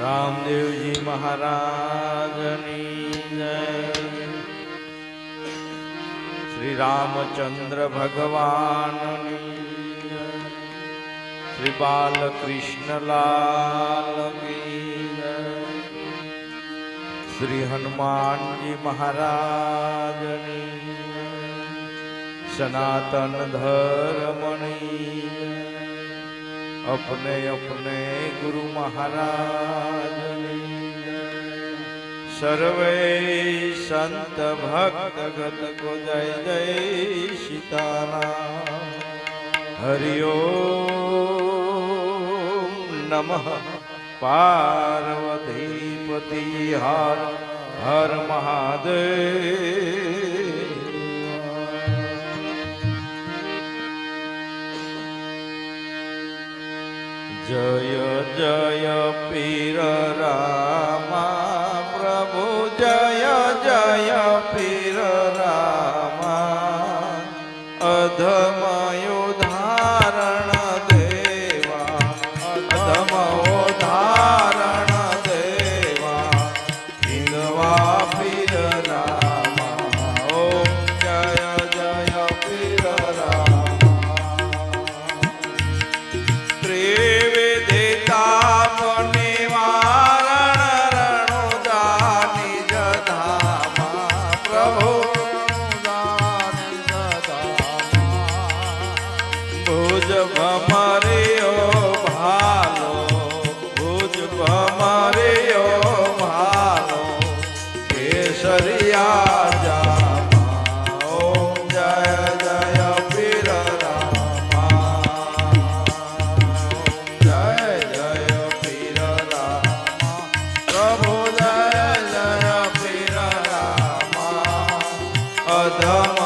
રામદેવજી મહારાજની જય. શ્રી રામચંદ્ર ભગવાનની શ્રી બાલકૃષ્ણલાલ શ્રી હનુમાનજી મહારાજની સનાતન ધર્મની અપને અપને ગુરુ મહારાજ સર્વે સંત ભક્ત ગત કો જય જય સીતાના હરિઓ નમઃ પાર્વતીપતિ હર હર મહાદેવ જય જય પીર રા ભુજ ભમરે ભાલો ભુજ ભમરે ભાલો કેસરિયા Adama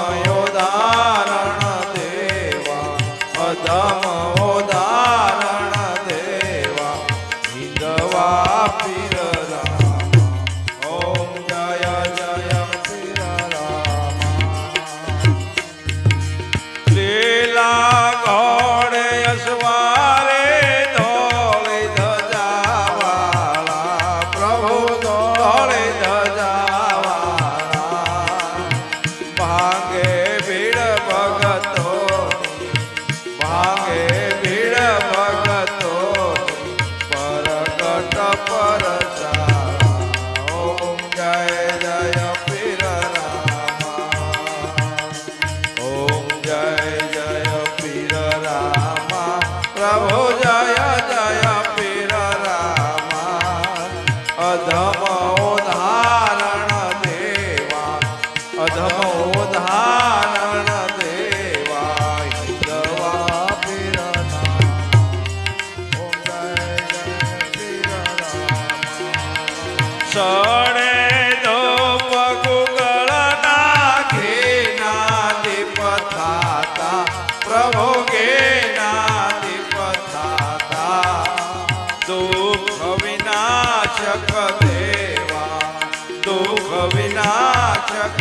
દેવા દુઃખ વિનાશક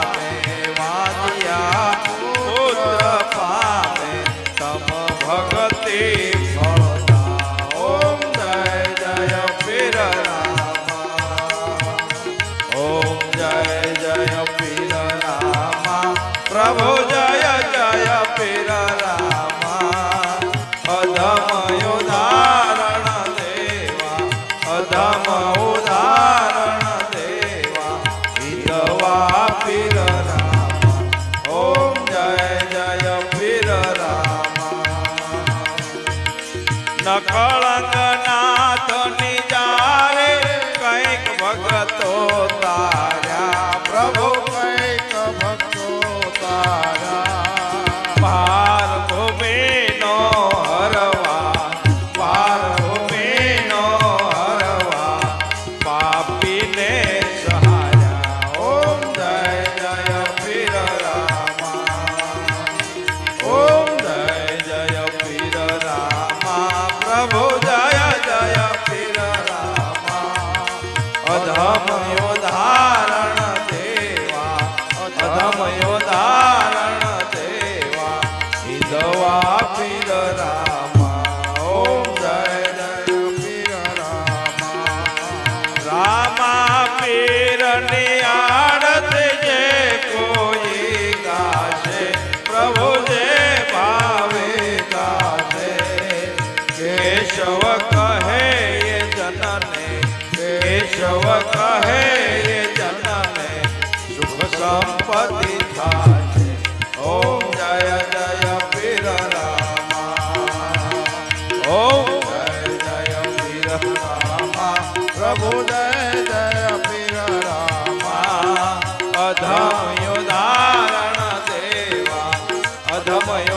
નકળંગ નાથની જારે કંઈક ભગતો તાર્યા. પ્રભુ અધમ યોધા પ્રભુ જય જય પીર રામા. અધમયો ધારણ દેવા. અધમયો